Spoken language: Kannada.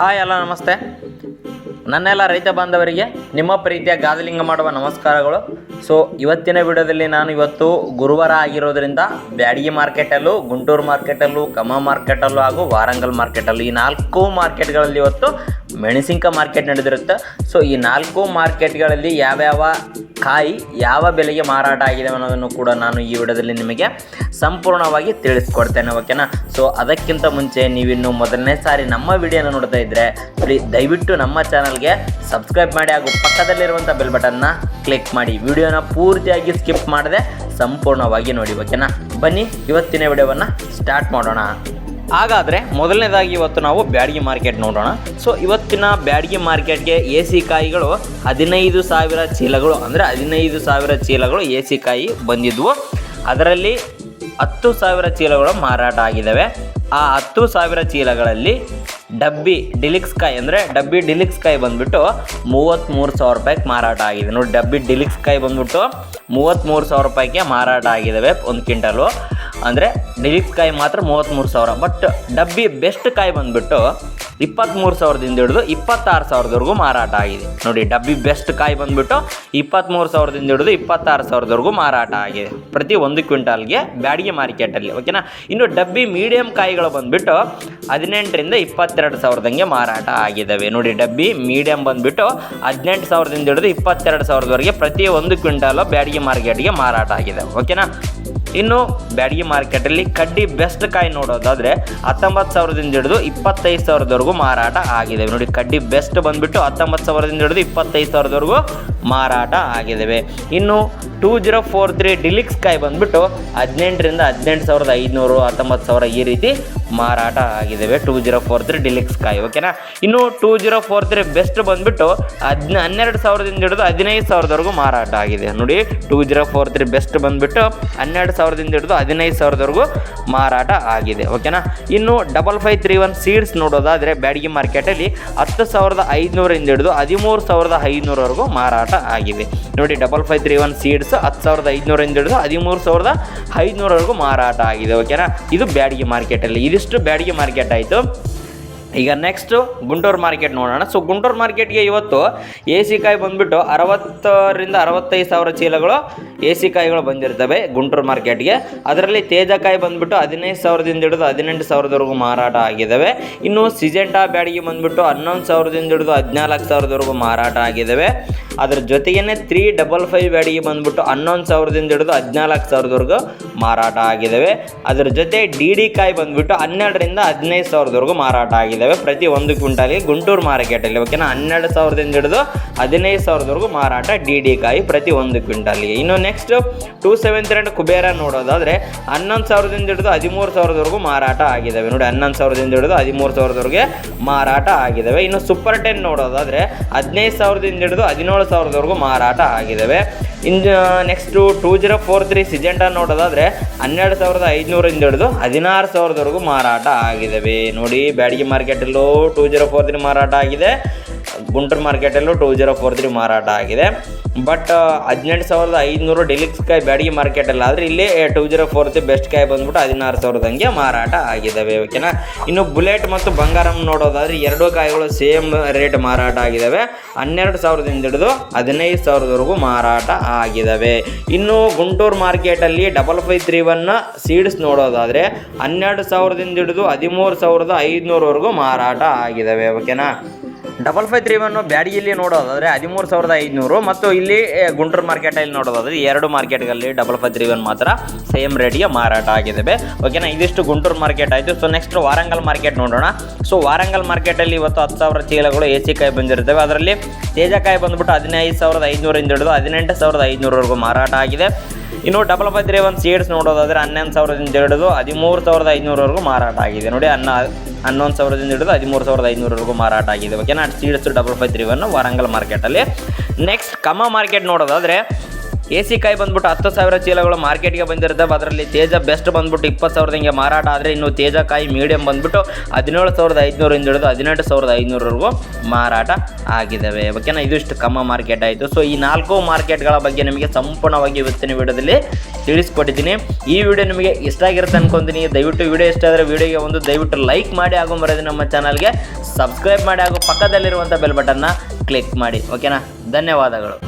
ಹಾಯ್ ಎಲ್ಲ ನಮಸ್ತೆ. ನನ್ನೆಲ್ಲ ರೈತ ಬಾಂಧವರಿಗೆ ನಿಮ್ಮ ಪ್ರೀತಿಯ ಗಾದಲಿಂಗ ಮಾಡುವ ನಮಸ್ಕಾರಗಳು. ಸೊ ಇವತ್ತಿನ ವಿಡಿಯೋದಲ್ಲಿ ನಾನು ಇವತ್ತು ಗುರುವಾರ ಆಗಿರೋದ್ರಿಂದ ಬ್ಯಾಡಗಿ ಮಾರ್ಕೆಟಲ್ಲೂ, ಗುಂಟೂರು ಮಾರ್ಕೆಟಲ್ಲೂ ಕಮ ಮಾರ್ಕೆಟಲ್ಲೂ ಹಾಗೂ ವಾರಂಗಲ್ ಮಾರ್ಕೆಟಲ್ಲೂ ಈ ನಾಲ್ಕು ಮಾರ್ಕೆಟ್ಗಳಲ್ಲಿ ಇವತ್ತು ಮೆಣಸಿನ್ಕಾಯಿ ಮಾರ್ಕೆಟ್ ನಡೆದಿರುತ್ತೆ. ಸೊ ಈ ನಾಲ್ಕು ಮಾರ್ಕೆಟ್ಗಳಲ್ಲಿ ಯಾವ್ಯಾವ ಕಾಯಿ ಯಾವ ಬೆಲೆಗೆ ಮಾರಾಟ ಆಗಿದೆ ಅನ್ನೋದನ್ನು ಕೂಡ ನಾನು ಈ ವಿಡಿಯೋದಲ್ಲಿ ನಿಮಗೆ ಸಂಪೂರ್ಣವಾಗಿ ತಿಳಿಸ್ಕೊಡ್ತೇನೆ ಓಕೆನಾ ಸೊ ಅದಕ್ಕಿಂತ ಮುಂಚೆ ನೀವಿನ್ನು ಮೊದಲನೇ ಸಾರಿ ನಮ್ಮ ವಿಡಿಯೋನ ನೋಡ್ತಾ ಇದ್ದರೆ ಪ್ಲೀ ದಯವಿಟ್ಟು ನಮ್ಮ ಚಾನಲ್ಗೆ ಸಬ್ಸ್ಕ್ರೈಬ್ ಮಾಡಿ ಹಾಗೂ ಪಕ್ಕದಲ್ಲಿರುವಂಥ ಬೆಲ್ ಬಟನ್ನ ಕ್ಲಿಕ್ ಮಾಡಿ. ವಿಡಿಯೋನ ಪೂರ್ತಿಯಾಗಿ ಸ್ಕಿಪ್ ಮಾಡದೆ ಸಂಪೂರ್ಣವಾಗಿ ನೋಡಿ ಓಕೆನಾ ಬನ್ನಿ, ಇವತ್ತಿನ ವಿಡಿಯೋವನ್ನು ಸ್ಟಾರ್ಟ್ ಮಾಡೋಣ. ಹಾಗಾದರೆ ಮೊದಲನೇದಾಗಿ ಇವತ್ತು ನಾವು ಬ್ಯಾಡಗಿ ಮಾರ್ಕೆಟ್ ನೋಡೋಣ. ಸೊ, ಇವತ್ತಿನ ಬ್ಯಾಡಗಿ ಮಾರ್ಕೆಟ್ಗೆ ಎ ಸಿ ಕಾಯಿಗಳು ಹದಿನೈದು ಸಾವಿರ ಚೀಲಗಳು, ಅಂದರೆ ಹದಿನೈದು ಸಾವಿರ ಚೀಲಗಳು ಎ ಸಿ ಕಾಯಿ ಬಂದಿದ್ವು. ಅದರಲ್ಲಿ ಹತ್ತು ಸಾವಿರ ಚೀಲಗಳು ಮಾರಾಟ ಆಗಿದ್ದಾವೆ. ಆ ಹತ್ತು ಸಾವಿರ ಚೀಲಗಳಲ್ಲಿ ಡಬ್ಬಿ ಡಿಲಿಕ್ಸ್ ಕಾಯಿ, ಅಂದರೆ ಡಬ್ಬಿ ಡಿಲಿಕ್ಸ್ ಕಾಯಿ ಬಂದ್ಬಿಟ್ಟು ಮೂವತ್ತ್ಮೂರು ಸಾವಿರ ರೂಪಾಯಿಗೆ ಮಾರಾಟ ಆಗಿದೆ. ನೋಡಿ, ಡಬ್ಬಿ ಡಿಲಿಕ್ಸ್ ಕಾಯಿ ಬಂದ್ಬಿಟ್ಟು ಮೂವತ್ತ್ಮೂರು ಸಾವಿರ ರೂಪಾಯಿಗೆ ಮಾರಾಟ ಆಗಿದ್ದಾವೆ ಒಂದು ಕ್ವಿಂಟಲು ಅಂದರೆ ಡಿಲಿಕ್ಸ್ ಕಾಯಿ ಮಾತ್ರ ಮೂವತ್ತ್ಮೂರು ಸಾವಿರ. ಬಟ್ ಡಬ್ಬಿ ಬೆಸ್ಟ್ ಕಾಯಿ ಬಂದುಬಿಟ್ಟು ಇಪ್ಪತ್ತ್ಮೂರು ಸಾವಿರದಿಂದ ಹಿಡಿದು ಇಪ್ಪತ್ತಾರು ಸಾವಿರದವರೆಗೂ ಮಾರಾಟ ಆಗಿದೆ. ನೋಡಿ, ಡಬ್ಬಿ ಬೆಸ್ಟ್ ಕಾಯಿ ಬಂದುಬಿಟ್ಟು ಇಪ್ಪತ್ತ್ಮೂರು ಸಾವಿರದಿಂದ ಹಿಡಿದು ಇಪ್ಪತ್ತಾರು ಸಾವಿರದವರೆಗೂ ಮಾರಾಟ ಆಗಿದೆ. ಪ್ರತಿ ಒಂದು ಕ್ವಿಂಟಾಲ್ಗೆ ಬ್ಯಾಡಿಗೆ ಮಾರ್ಕೆಟಲ್ಲಿ ಓಕೆನಾ ಇನ್ನು ಡಬ್ಬಿ ಮೀಡಿಯಂ ಕಾಯಿಗಳು ಬಂದ್ಬಿಟ್ಟು ಹದಿನೆಂಟರಿಂದ ಇಪ್ಪತ್ತೆರಡು ಸಾವಿರದಂಗೆ ಮಾರಾಟ ಆಗಿದ್ದಾವೆ ನೋಡಿ, ಡಬ್ಬಿ ಮೀಡಿಯಂ ಬಂದುಬಿಟ್ಟು ಹದಿನೆಂಟು ಸಾವಿರದಿಂದ ಹಿಡಿದು ಇಪ್ಪತ್ತೆರಡು ಸಾವಿರದವರೆಗೆ ಪ್ರತಿ ಒಂದು ಕ್ವಿಂಟಾಲು ಬ್ಯಾಡಿಗೆ ಮಾರ್ಕೆಟ್ಗೆ ಮಾರಾಟ ಆಗಿದೆ ಓಕೆನಾ ಇನ್ನು ಬ್ಯಾಡಗಿ ಮಾರ್ಕೆಟಲ್ಲಿ ಕಡ್ಡಿ ಬೆಸ್ಟ್ ಕಾಯಿ ನೋಡೋದಾದರೆ ಹತ್ತೊಂಬತ್ತು ಸಾವಿರದಿಂದ ಹಿಡಿದು ಇಪ್ಪತ್ತೈದು ಸಾವಿರದವರೆಗೂ ಮಾರಾಟ ಆಗಿದೆ ನೋಡಿ, ಕಡ್ಡಿ ಬೆಸ್ಟ್ ಬಂದುಬಿಟ್ಟು ಹತ್ತೊಂಬತ್ತು ಸಾವಿರದಿಂದ ಹಿಡಿದು ಇಪ್ಪತ್ತೈದು ಸಾವಿರದವರೆಗೂ ಮಾರಾಟ ಆಗಿದ್ದಾವೆ ಇನ್ನು two zero four three deluxe ಕಾಯಿ ಬಂದುಬಿಟ್ಟು ಹದಿನೆಂಟರಿಂದ ಹದಿನೆಂಟು ಸಾವಿರದ ಐದುನೂರು, ಹತ್ತೊಂಬತ್ತು ಸಾವಿರ ಈ ರೀತಿ ಮಾರಾಟ ಆಗಿದ್ದಾವೆ two zero four three deluxe ಕಾಯಿ ಓಕೆನಾ ಇನ್ನು two zero four three best ಬಂದುಬಿಟ್ಟು ಹದಿನ, ಹನ್ನೆರಡು ಸಾವಿರದಿಂದ ಹಿಡಿದು ಹದಿನೈದು ಸಾವಿರದವರೆಗೂ ಮಾರಾಟ ಆಗಿದೆ. ನೋಡಿ two zero four three best ಬಂದುಬಿಟ್ಟು ಹನ್ನೆರಡು ಸಾವಿರದಿಂದ ಹಿಡಿದು ಹದಿನೈದು ಸಾವಿರದವರೆಗೂ ಮಾರಾಟ ಆಗಿದೆ ಓಕೆನಾ ಇನ್ನು double five three one seeds ನೋಡೋದಾದರೆ ಬ್ಯಾಡಗಿ ಮಾರ್ಕೆಟಲ್ಲಿ ಹತ್ತು ಸಾವಿರದ ಐದುನೂರಿಂದ ಹಿಡಿದು ಹದಿಮೂರು ಸಾವಿರದ ಐದುನೂರವರೆಗೂ ಮಾರಾಟ ಆಗಿದೆ. ನೋಡಿ double five three one seeds ಹತ್ತು ಸಾವಿರದ ಐದುನೂರಿಂದ ಹಿಡಿದು ಹದಿಮೂರು ಸಾವಿರದ ಐದುನೂರವರೆಗೂ ಮಾರಾಟ ಆಗಿದೆ ಓಕೆನಾ ಇದು ಬ್ಯಾಡಗಿ ಮಾರ್ಕೆಟಲ್ಲಿ. ಇದಿಷ್ಟು ಬ್ಯಾಡಗಿ ಮಾರ್ಕೆಟ್ ಆಯಿತು. ಈಗ ನೆಕ್ಸ್ಟು ಗುಂಟೂರು ಮಾರ್ಕೆಟ್ ನೋಡೋಣ. ಸೊ ಗುಂಟೂರು ಮಾರ್ಕೆಟ್ಗೆ ಇವತ್ತು ಎ ಸಿ ಕಾಯಿ ಬಂದುಬಿಟ್ಟು ಅರವತ್ತರಿಂದ ಅರವತ್ತೈದು ಸಾವಿರ ಚೀಲಗಳು ಎ ಸಿ ಕಾಯಿಗಳು ಬಂದಿರ್ತವೆ ಗುಂಟೂರು ಮಾರ್ಕೆಟ್ಗೆ. ಅದರಲ್ಲಿ ತೇಜಕಾಯಿ ಬಂದ್ಬಿಟ್ಟು ಹದಿನೈದು ಸಾವಿರದಿಂದ ಹಿಡಿದು ಹದಿನೆಂಟು ಸಾವಿರದವರೆಗೂ ಮಾರಾಟ ಆಗಿದ್ದಾವೆ ಇನ್ನು ಸಿಜೆಂಟಾ ಬ್ಯಾಡಿಗೆ ಬಂದ್ಬಿಟ್ಟು ಹನ್ನೊಂದು ಸಾವಿರದಿಂದ ಹಿಡಿದು ಹದಿನಾಲ್ಕು ಸಾವಿರದವರೆಗೂ ಮಾರಾಟ ಆಗಿದ್ದಾವೆ ಅದ್ರ ಜೊತೆಗೇ ತ್ರೀ ಡಬಲ್ ಫೈವ್ ಬ್ಯಾಡಿಗೆ ಬಂದ್ಬಿಟ್ಟು ಹನ್ನೊಂದು ಸಾವಿರದಿಂದ ಹಿಡಿದು ಹದಿನಾಲ್ಕು ಸಾವಿರದವರೆಗೂ ಮಾರಾಟ ಆಗಿದ್ದಾವೆ ಅದರ ಜೊತೆ ಡಿ ಡಿ ಕಾಯಿ ಬಂದ್ಬಿಟ್ಟು ಹನ್ನೆರಡರಿಂದ ಹದಿನೈದು ಸಾವಿರದವರೆಗೂ ಮಾರಾಟ ಆಗಿದ್ದಾವೆ ಪ್ರತಿ ಒಂದು ಕ್ವಿಂಟಾಲಿಗೆ. ಗುಂಟೂರು ಮಾರ್ಕೆಟಲ್ಲಿ ಓಕೆನಾ? ಹನ್ನೆರಡು ಸಾವಿರದಿಂದ ಹಿಡಿದು ಹದಿನೈದು ಸಾವಿರದವರೆಗೂ ಮಾರಾಟ ಡಿ ಡಿ ಕಾಯಿ ಪ್ರತಿ ಒಂದು ಕ್ವಿಂಟಾಲಿಗೆ. ಇನ್ನು next two seven three Kubera ನೋಡೋದಾದರೆ ಹನ್ನೊಂದು ಸಾವಿರದಿಂದ ಹಿಡಿದು ಹದಿಮೂರು ಸಾವಿರದವರೆಗೂ ಮಾರಾಟ ಆಗಿದ್ದಾವೆ ನೋಡಿ, ಹನ್ನೊಂದು ಸಾವಿರದಿಂದ ಹಿಡಿದು ಹದಿಮೂರು ಸಾವಿರದವರೆಗೆ ಮಾರಾಟ ಆಗಿದ್ದಾವೆ ಇನ್ನು ಸೂಪರ್ ಟೆನ್ ನೋಡೋದಾದರೆ ಹದಿನೈದು ಸಾವಿರದಿಂದ ಹಿಡಿದು ಹದಿನೇಳು ಸಾವಿರದವರೆಗೂ ಮಾರಾಟ ಆಗಿದ್ದಾವೆ ಇನ್ನು next two zero four three Syngenta ನೋಡೋದಾದರೆ ಹನ್ನೆರಡು ಸಾವಿರದ ಐದುನೂರಿಂದ ಹಿಡಿದು ಹದಿನಾರು ಸಾವಿರದವರೆಗೂ ಮಾರಾಟ ಆಗಿದ್ದಾವೆ ನೋಡಿ, ಬ್ಯಾಡಗಿ ಮಾರ್ಕೆಟಲ್ಲೂ ಟೂ ಜೀರೋ ಫೋರ್ ತ್ರೀ ಮಾರಾಟ ಆಗಿದೆ. ಗುಂಟೂರು ಮಾರ್ಕೆಟಲ್ಲೂ ಟೂ ಜೀರೋ ಫೋರ್ ತ್ರೀ ಮಾರಾಟ ಆಗಿದೆ. ಬಟ್ ಹದಿನೆಂಟು ಸಾವಿರದ ಐದುನೂರು ಡಿಲಿಕ್ಸ್ ಕಾಯಿ ಬ್ಯಾಡಗಿ ಮಾರ್ಕೆಟಲ್ಲಿ ಆದರೆ ಇಲ್ಲಿ two zero four three best ಕಾಯಿ ಬಂದ್ಬಿಟ್ಟು ಹದಿನಾರು ಸಾವಿರದಂಗೆ ಮಾರಾಟ ಆಗಿದ್ದಾವೆ ಓಕೆನಾ ಇನ್ನು ಬುಲೆಟ್ ಮತ್ತು ಬಂಗಾರಂ ನೋಡೋದಾದರೆ ಎರಡೂ ಕಾಯಿಗಳು ಸೇಮ್ ರೇಟ್ ಮಾರಾಟ ಆಗಿದ್ದಾವೆ. ಹನ್ನೆರಡು ಸಾವಿರದಿಂದ ಹಿಡಿದು ಹದಿನೈದು ಸಾವಿರದವರೆಗೂ ಮಾರಾಟ ಆಗಿದ್ದಾವೆ. ಇನ್ನು ಗುಂಟೂರು ಮಾರ್ಕೆಟಲ್ಲಿ double five three one seeds ನೋಡೋದಾದರೆ ಹನ್ನೆರಡು ಸಾವಿರದಿಂದ ಹಿಡಿದು ಹದಿಮೂರು ಸಾವಿರದ ಐದುನೂರವರೆಗೂ ಮಾರಾಟ ಆಗಿದ್ದಾವೆ ಓಕೆನಾ ಡಬಲ್ ಫೈವ್ ತ್ರೀ ಒನ್ ಬ್ಯಾಡಗಿಯಲ್ಲಿ ನೋಡೋದಾದರೆ ಹದಿಮೂರು ಸಾವಿರದ ಐದುನೂರು ಮತ್ತು ಇಲ್ಲಿ ಗುಂಟೂರು ಮಾರ್ಕೆಟಲ್ಲಿ ನೋಡೋದಾದರೆ ಎರಡು ಮಾರ್ಕೆಟ್ಗಳಲ್ಲಿ ಡಬಲ್ ಫೈವ್ ತ್ರೀ ಒನ್ ಮಾತ್ರ ಸೇಮ್ ರೇಟಿಗೆ ಮಾರಾಟ ಆಗಿದೆ ಓಕೆನಾ ಇದಿಷ್ಟು ಗುಂಟೂರು ಮಾರ್ಕೆಟ್ ಆಯಿತು. ಸೊ ನೆಕ್ಸ್ಟ್ ವಾರಂಗಲ್ ಮಾರ್ಕೆಟ್ ನೋಡೋಣ. ಸೊ ವಾರಂಗಲ್ ಮಾರ್ಕೆಟಲ್ಲಿ ಇವತ್ತು ಹತ್ತು ಸಾವಿರ ಚೀಲಗಳು ಎ ಸಿ ಕಾಯಿ ಬಂದಿರ್ತವೆ ಅದರಲ್ಲಿ ತೇಜಕಾಯಿ ಬಂದ್ಬಿಟ್ಟು ಹದಿನೈದು ಸಾವಿರದ ಐದುನೂರಿಂದ ಹಿಡಿದು ಹದಿನೆಂಟು ಸಾವಿರದ ಐದುನೂರವರೆಗೂ ಮಾರಾಟ ಆಗಿದೆ. ಇನ್ನು double five three one seeds ನೋಡೋದಾದರೆ ಹನ್ನೊಂದು ಸಾವಿರದಿಂದ ಹಿಡಿದು ಹದಿಮೂರು ಸಾವಿರದ ಐನೂರವರೆಗೂ ಮಾರಾಟ ಆಗಿದೆ. ನೋಡಿ, ಹನ್ನ, ಹನ್ನೊಂದು ಸಾವಿರದಿಂದ ಹಿಡಿದು ಹದಿಮೂರು ಸಾವಿರದ ಐನೂರವರೆಗೂ ಮಾರಾಟ ಆಗಿದೆ. ಓಕೆನಾ seeds double five three one Warangal ಮಾರ್ಕೆಟಲ್ಲಿ ನೆಕ್ಸ್ಟ್ ಕಮ್ಮ ಮಾರ್ಕೆಟ್ ನೋಡೋದಾದರೆ ಎ ಸಿ ಕಾಯಿ ಬಂದ್ಬಿಟ್ಟು ಹತ್ತು ಸಾವಿರ ಚೀಲಗಳು ಮಾರ್ಕೆಟ್ಗೆ ಬಂದಿರ್ತವೆ ಅದರಲ್ಲಿ ತೇಜ ಬೆಸ್ಟ್ ಬಂದ್ಬಿಟ್ಟು ಇಪ್ಪತ್ತು ಸಾವಿರದ ಹಿಂಗೆ ಮಾರಾಟ ಆದರೆ ಇನ್ನು ತೇಜ ಕಾಯಿ ಮೀಡಿಯಂ ಬಂದ್ಬಿಟ್ಟು ಹದಿನೇಳು ಸಾವಿರದ ಐದುನೂರಿಂದ ಹಿಡಿದು ಹದಿನೆಂಟು ಸಾವಿರದ ಐನೂರವರೆಗೂ ಮಾರಾಟ ಆಗಿದ್ದಾವೆ. ಓಕೆನಾ? ಇದಿಷ್ಟು ಕಮ್ಮ ಮಾರ್ಕೆಟ್ ಆಯಿತು. ಸೊ ಈ ನಾಲ್ಕು ಮಾರ್ಕೆಟ್ಗಳ ಬಗ್ಗೆ ನಿಮಗೆ ಸಂಪೂರ್ಣವಾಗಿ ಇವತ್ತಿನ ವಿಡಿಯೋದಲ್ಲಿ ತಿಳಿಸ್ಕೊಟ್ಟಿದ್ದೀನಿ. ಈ ವಿಡಿಯೋ ನಿಮಗೆ ಇಷ್ಟ ಆಗಿರುತ್ತೆ ಅನ್ಕೊಂತೀನಿ. ದಯವಿಟ್ಟು ವಿಡಿಯೋ ಇಷ್ಟ ಆದರೆ ವಿಡಿಯೋಗೆ ಒಂದು ದಯವಿಟ್ಟು ಲೈಕ್ ಮಾಡಿ ಹಾಗೂ ಬರೋದು ನಮ್ಮ ಚಾನಲ್ಗೆ ಸಬ್ಸ್ಕ್ರೈಬ್ ಮಾಡಿ ಹಾಗೂ ಪಕ್ಕದಲ್ಲಿರುವಂಥ ಬೆಲ್ ಬಟನ್ನ ಕ್ಲಿಕ್ ಮಾಡಿ. ಓಕೆನಾ? ಧನ್ಯವಾದಗಳು.